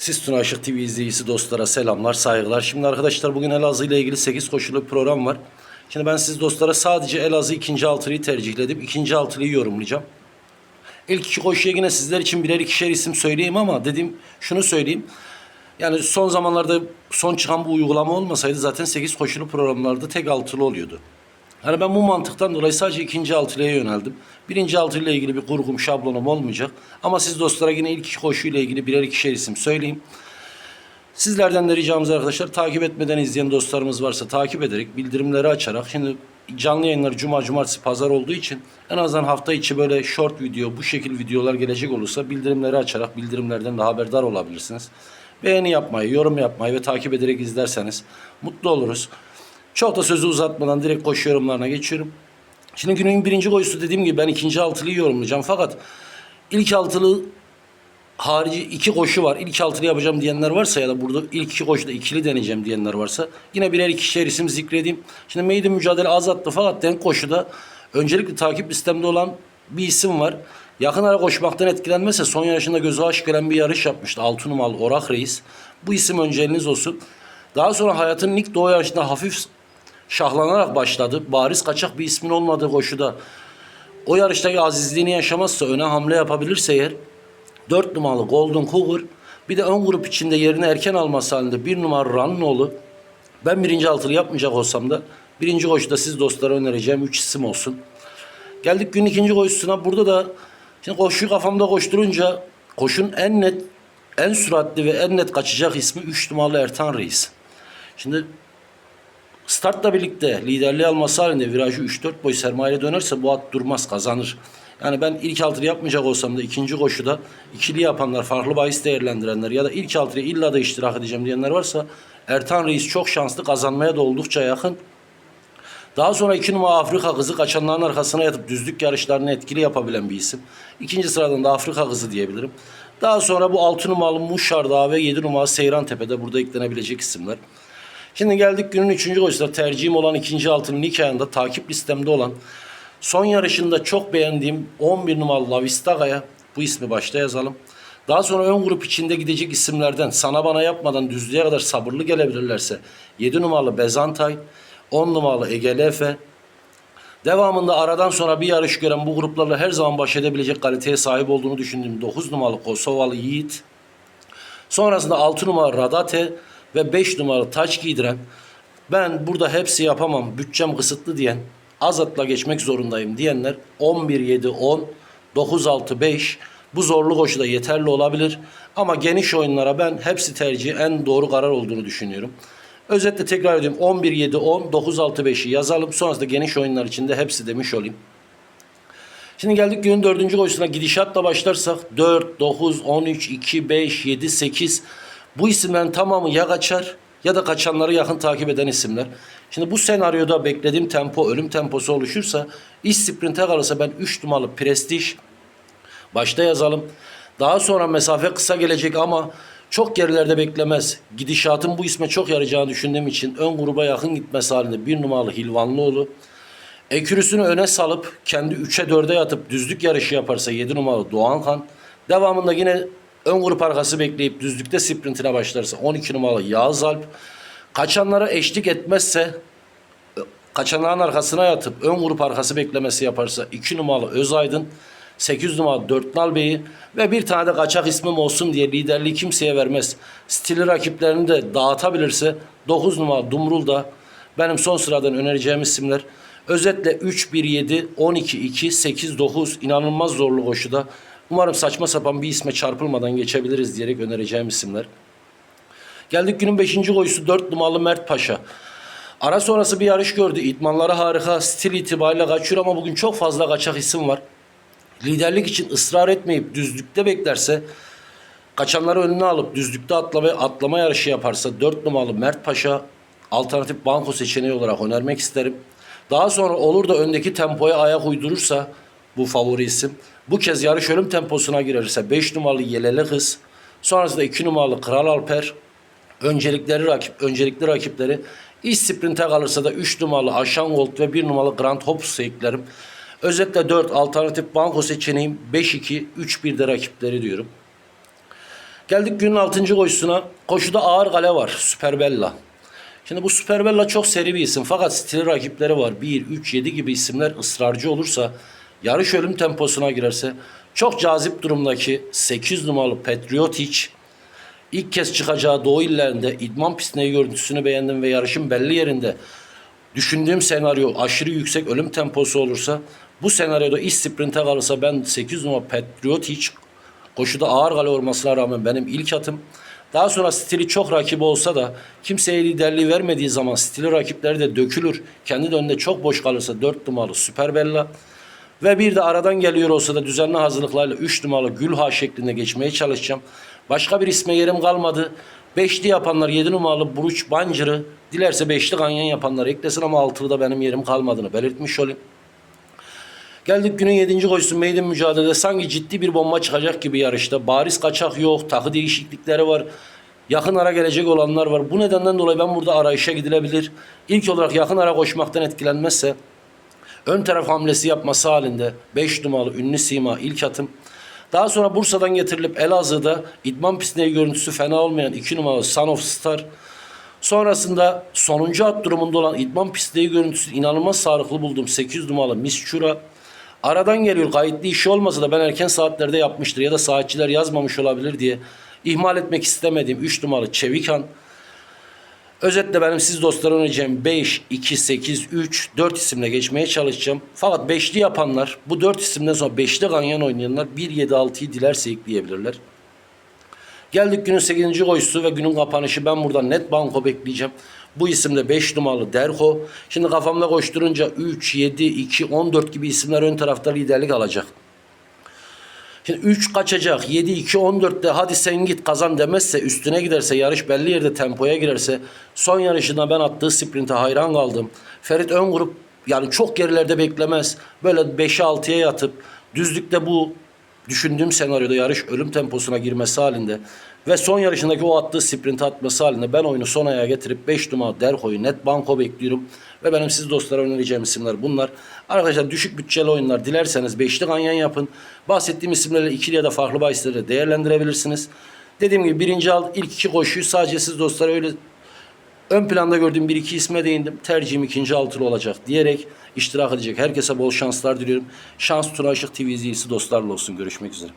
Sistun Aşık TV izleyicisi dostlara selamlar, saygılar. Şimdi arkadaşlar bugün Elazığ ile ilgili 8 koşulu program var. Şimdi ben siz dostlara sadece Elazığ ikinci altılıyı tercihledim. İkinci altılıyı yorumlayacağım. İlk iki koşuya yine sizler için birer ikişer isim söyleyeyim ama dedim şunu söyleyeyim. Yani son zamanlarda son çıkan bu uygulama olmasaydı zaten 8 koşulu programlarda tek altılı oluyordu. Yani ben bu mantıktan dolayı sadece ikinci altılıya yöneldim. Birinci altıyla ilgili bir kurgum, şablonum olmayacak. Ama siz dostlara yine ilk koşuyla ilgili birer ikişer isim söyleyeyim. Sizlerden de ricamız arkadaşlar takip etmeden izleyen dostlarımız varsa takip ederek bildirimleri açarak şimdi canlı yayınlar cuma cumartesi pazar olduğu için en azından hafta içi böyle short video bu şekil videolar gelecek olursa bildirimleri açarak bildirimlerden de haberdar olabilirsiniz. Beğeni yapmayı, yorum yapmayı ve takip ederek izlerseniz mutlu oluruz. Çok da sözü uzatmadan direkt koşu yorumlarına geçiyorum. Şimdi günün birinci koşusu dediğim gibi ben ikinci altılıyı yorumlayacağım. Fakat ilk altılı harici iki koşu var. İlk altılı yapacağım diyenler varsa ya da burada ilk iki koşuda ikili deneyeceğim diyenler varsa yine birer ikişer isim zikredeyim. Şimdi meydan mücadele az attı fakat denk koşuda öncelikle takip listemde olan bir isim var. Yakın ara koşmaktan etkilenmezse son yarışında gözü aşık gelen bir yarış yapmıştı. Altı numaralı Orak Reis. Bu isim önceliğiniz olsun. Daha sonra hayatının ilk doğu yarışında hafif şahlanarak başladı. Bariz kaçak bir ismin olmadığı koşuda o yarıştaki azizliğini yaşamazsa öne hamle yapabilirse eğer 4 numaralı Golden Cougar bir de ön grup içinde yerini erken alması halinde 1 numara Rannoğlu ben birinci altılı yapmayacak olsam da birinci koşuda siz dostlara önereceğim 3 isim olsun. Geldik günün ikinci koşusuna. Burada da şimdi koşuyu kafamda koşturunca koşun en net, en süratli ve en net kaçacak ismi 3 numaralı Ertan Reis. Şimdi startla birlikte liderliği alması halinde virajı 3-4 boy sermaye dönerse bu at durmaz kazanır. Yani ben ilk altılı yapmayacak olsam da ikinci koşuda ikili yapanlar, farklı bahis değerlendirenler ya da ilk altıyı illa da iştirak edeceğim diyenler varsa Ertan Reis çok şanslı kazanmaya da oldukça yakın. Daha sonra iki numara Afrika kızı kaçanların arkasına yatıp düzlük yarışlarını etkili yapabilen bir isim. İkinci sıradan da Afrika kızı diyebilirim. Daha sonra bu altı numaralı Muşar Dağı ve yedi numaralı Seyran Tepe'de burada eklenebilecek isimler. Şimdi geldik günün üçüncü koşusuna tercihim olan ikinci altının ilk ayında takip listemde olan son yarışında çok beğendiğim 11 numaralı Lavistaga'ya bu ismi başta yazalım. Daha sonra ön grup içinde gidecek isimlerden sana bana yapmadan düzlüğe kadar sabırlı gelebilirlerse 7 numaralı Bezantay, 10 numaralı Egele Efe, Devamında aradan sonra bir yarış gören bu gruplarla her zaman baş edebilecek kaliteye sahip olduğunu düşündüğüm 9 numaralı Kosovalı Yiğit, Sonrasında 6 numara Radate ve 5 numaralı taç giydiren ben burada hepsi yapamam bütçem kısıtlı diyen Azat'la geçmek zorundayım diyenler 11-7-10 9-6-5 bu zorlu koşuda yeterli olabilir. Ama geniş oyunlara ben hepsi tercih en doğru karar olduğunu düşünüyorum. Özetle tekrar ediyorum 11-7-10 9-6-5'i yazalım. Sonrasında geniş oyunlar içinde hepsi demiş olayım. Şimdi geldik günün dördüncü koşusuna gidişatla başlarsak 4, 9, 13, 2, 5, 7, 8 bu isimlerin tamamı ya kaçar ya da kaçanları yakın takip eden isimler. Şimdi bu senaryoda beklediğim tempo ölüm temposu oluşursa iş sprinte kalırsa ben 3 numaralı prestij başta yazalım. Daha sonra mesafe kısa gelecek ama çok gerilerde beklemez. Gidişatın bu isme çok yarayacağını düşündüğüm için ön gruba yakın gitmesi halinde bir numaralı Hilvanlıoğlu. Ekürüsünü öne salıp kendi 3'e 4'e yatıp düzlük yarışı yaparsa 7 numaralı Doğankan. Devamında yine ön grup arkası bekleyip düzlükte sprintine başlarsa 12 numaralı Yağız Alp. Kaçanlara eşlik etmezse kaçanların arkasına yatıp ön grup arkası beklemesi yaparsa 2 numaralı Özaydın. 8 numaralı Dörtnal Bey'i ve bir tane de kaçak ismim olsun diye liderliği kimseye vermez. Stili rakiplerini de dağıtabilirse 9 numaralı Dumrul da benim son sıradan önereceğim isimler. Özetle 3, 1, 7, 12, 2, 8, 9 inanılmaz zorlu koşuda. Umarım saçma sapan bir isme çarpılmadan geçebiliriz diyerek önereceğim isimler. Geldik günün 5. koşusu 4 numaralı Mert Paşa. Ara sonrası bir yarış gördü. İdmanları harika. Stil itibariyle kaçıyor ama bugün çok fazla kaçak isim var. Liderlik için ısrar etmeyip düzlükte beklerse kaçanları önüne alıp düzlükte atlama, atlama yarışı yaparsa 4 numaralı Mert Paşa alternatif banko seçeneği olarak önermek isterim. Daha sonra olur da öndeki tempoya ayak uydurursa bu favori isim. Bu kez yarış ölüm temposuna girerse 5 numaralı Yelele Kız, sonrasında 2 numaralı Kral Alper, öncelikleri rakip öncelikli rakipleri iş sprinte kalırsa da 3 numaralı Aşan Gold ve 1 numaralı Grand Hops'u eklerim. Özetle 4 alternatif banko seçeneğim 5-2 3-1'de rakipleri diyorum. Geldik günün 6. koşusuna. Koşuda ağır kale var. Superbella. Şimdi bu Superbella çok seri bir isim fakat stili rakipleri var. 1, 3, 7 gibi isimler ısrarcı olursa yarış ölüm temposuna girerse çok cazip durumdaki 8 numaralı Patriotic ilk kez çıkacağı Doğu illerinde idman pistine görüntüsünü beğendim ve yarışın belli yerinde düşündüğüm senaryo aşırı yüksek ölüm temposu olursa bu senaryoda iş sprinte kalırsa ben 8 numara Patriotic koşuda ağır kale olmasına rağmen benim ilk atım. Daha sonra stili çok rakibi olsa da kimseye liderliği vermediği zaman stili rakipleri de dökülür. Kendi de önünde çok boş kalırsa 4 numaralı Süper Bella. Ve bir de aradan geliyor olsa da düzenli hazırlıklarla 3 numaralı Gülha şeklinde geçmeye çalışacağım. Başka bir isme yerim kalmadı. Beşli yapanlar 7 numaralı Buruç Bancır'ı dilerse beşli ganyan yapanlar eklesin ama altılı da benim yerim kalmadığını belirtmiş olayım. Geldik günün 7. koşusu maiden mücadelede sanki ciddi bir bomba çıkacak gibi yarışta. Bariz kaçak yok, takı değişiklikleri var. Yakın ara gelecek olanlar var. Bu nedenden dolayı ben burada arayışa gidilebilir. İlk olarak yakın ara koşmaktan etkilenmezse ön taraf hamlesi yapması halinde 5 numaralı ünlü sima ilk atım. Daha sonra Bursa'dan getirilip Elazığ'da idman pistine görüntüsü fena olmayan 2 numaralı Son of Star. Sonrasında sonuncu at durumunda olan idman pisteyi görüntüsü inanılmaz sağlıklı buldum. 8 numaralı Miss Chura. Aradan geliyor kayıtlı işi olmasa da ben erken saatlerde yapmıştır ya da saatçiler yazmamış olabilir diye ihmal etmek istemediğim 3 numaralı Çevikan. Özetle benim siz dostlar önereceğim 5, 2, 8, 3, 4 isimle geçmeye çalışacağım. Fakat 5'li yapanlar bu 4 isimden sonra 5'li ganyan oynayanlar 1, 7, 6'yı dilerse ekleyebilirler. Geldik günün 8. koşusu ve günün kapanışı ben buradan net banko bekleyeceğim. Bu isimde 5 numaralı Derko. Şimdi kafamda koşturunca 3, 7, 2, 14 gibi isimler ön tarafta liderlik alacak. Şimdi 3 kaçacak. 7 2 14'te hadi sen git kazan demezse üstüne giderse yarış belli yerde tempoya girerse son yarışında ben attığı sprinte hayran kaldım. Ferit ön grup yani çok gerilerde beklemez. Böyle 5'e 6'ya yatıp düzlükte bu düşündüğüm senaryoda yarış ölüm temposuna girmesi halinde ve son yarışındaki o attığı sprint atması halinde ben oyunu son ayağa getirip 5 numara Derko'yu net banko bekliyorum. Ve benim siz dostlara önereceğim isimler bunlar. Arkadaşlar düşük bütçeli oyunlar dilerseniz 5'li ganyan yapın. Bahsettiğim isimlerle ikili ya da farklı bahisleri değerlendirebilirsiniz. Dediğim gibi birinci al ilk iki koşuyu sadece siz dostlara öyle ön planda gördüğüm bir iki isme değindim. Tercihim ikinci altılı olacak diyerek iştirak edecek. Herkese bol şanslar diliyorum. Şans Tuna Işık TV izleyicisi dostlarla olsun. Görüşmek üzere.